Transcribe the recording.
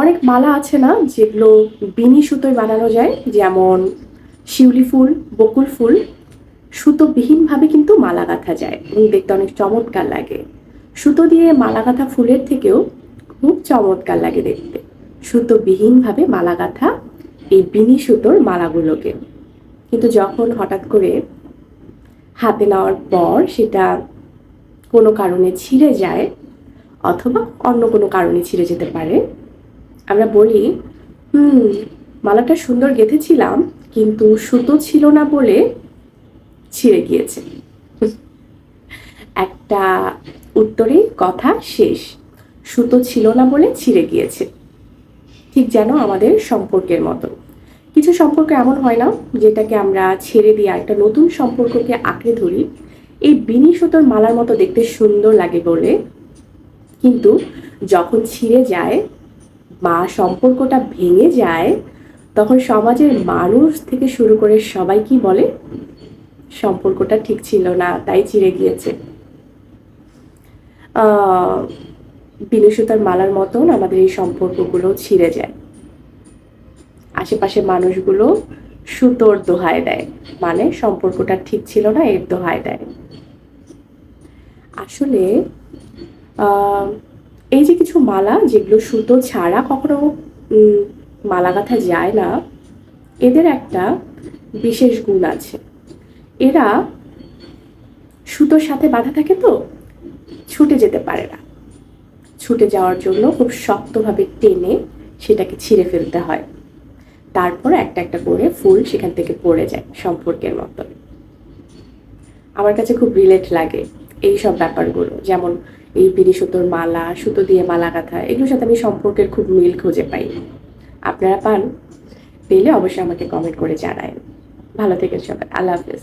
অনেক মালা আছে না, যেগুলো বিনি সুতোয় বানানো যায়, যেমন শিউলি ফুল, বকুল ফুল, সুতোবিহীনভাবে কিন্তু মালা গাঁথা যায়। এবং দেখতে অনেক চমৎকার লাগে। সুতো দিয়ে মালা গাঁথা ফুলের থেকেও খুব চমৎকার লাগে দেখতে। সুতোবিহীনভাবে মালা গাঁথা এই বিনি সুতোর মালাগুলোকে। কিন্তু যখন হঠাৎ করে হাতে নেওয়ার পর সেটা কোনো কারণে ছিঁড়ে যায়, অথবা অন্য কোনো কারণে ছিঁড়ে যেতে পারে আমরা বলি, হুম, মালাটা সুন্দর গেঁথেছিলাম, কিন্তু সুতো ছিল না বলে ছিঁড়ে গিয়েছে। একটা উত্তরে কথা শেষ। সুতো ছিল না বলে ছিঁড়ে গিয়েছে। ঠিক যেন আমাদের সম্পর্কের মতো। কিছু সম্পর্ক এমন হয় না, যেটাকে আমরা ছেড়ে দিয়ে একটা নতুন সম্পর্ককে আঁকড়ে ধরি। এই বিনি সুতোর মালার মতো দেখতে সুন্দর লাগে বলে। কিন্তু যখন ছিঁড়ে যায় বা সম্পর্কটা ভেঙে যায়, তখন সমাজের মানুষ থেকে শুরু করে সবাই কি বলে? সম্পর্কটা ঠিক ছিল না, তাই চিড়ে গিয়েছে। বিনু সুতার মালার মতন আমাদের এই সম্পর্কগুলো ছিঁড়ে যায়। আশেপাশে মানুষগুলো সুতোর দোহায় দেয় মানে সম্পর্কটা ঠিক ছিল না, এর দোহায় দেয়। আসলে এই যে কিছু মালা যেগুলো সুতো ছাড়া কখনো মালা গাঁথা যায় না, এদের একটা বিশেষ গুণ আছে। এরা সুতোর সাথে বাঁধা থাকে তো, ছুটে যেতে পারে না। ছুটে যাওয়ার জন্য খুব শক্তভাবে টেনে সেটাকে ছিঁড়ে ফেলতে হয়। তারপর একটা একটা করে ফুল সেখান থেকে পড়ে যায় সম্পর্কের মতো আমার কাছে খুব রিলেট লাগে। এই সব ব্যাপারগুলো, যেমন এই পিড়ি সুতোর মালা, সুতো দিয়ে মালা গাঁথা, এগুলোর সাথে আমি সম্পর্কের খুব মিল খুঁজে পাই। আপনারা পান, পেলে অবশ্যই আমাকে কমেন্ট করে জানায় ভালো থেকে সবাই, আল্লাহ হাফেজ।